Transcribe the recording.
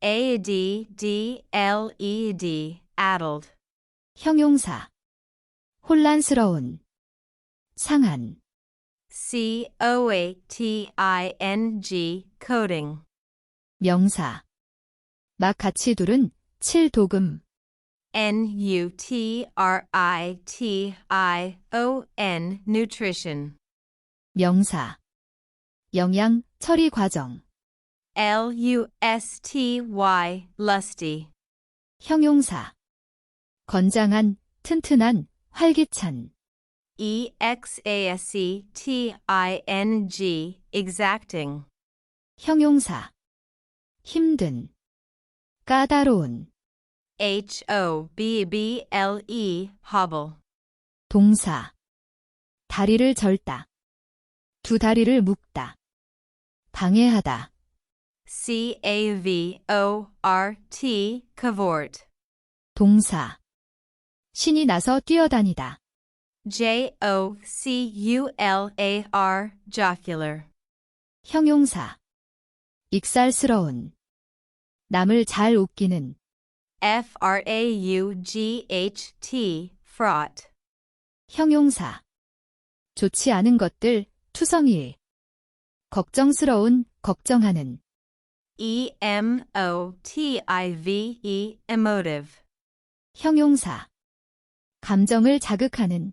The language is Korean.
A D D L E D, addled. 형용사. 혼란스러운. 상한. C O A T I N G, coding. 명사. 막 같이 둘은 칠도금. N U T R I T I O N, nutrition. 명사. 영양 처리 과정. L U S T Y, lusty. 형용사. 건장한, 튼튼한, 활기찬. E X A S E T I N G, exacting. 형용사. 힘든. 까다로운. H O B B L E, hobble. 동사. 다리를 절다. 두 다리를 묶다. 방해하다. C A V O R T, cavort. 동사. 신이 나서 뛰어다니다. J O C U L A R, jocular. 형용사. 익살스러운. 남을 잘 웃기는. F R A U G H T, fraught. 형용사. 좋지 않은 것들, 투성일. 걱정스러운, 걱정하는. E M O T I V E, emotive. 형용사. 감정을 자극하는.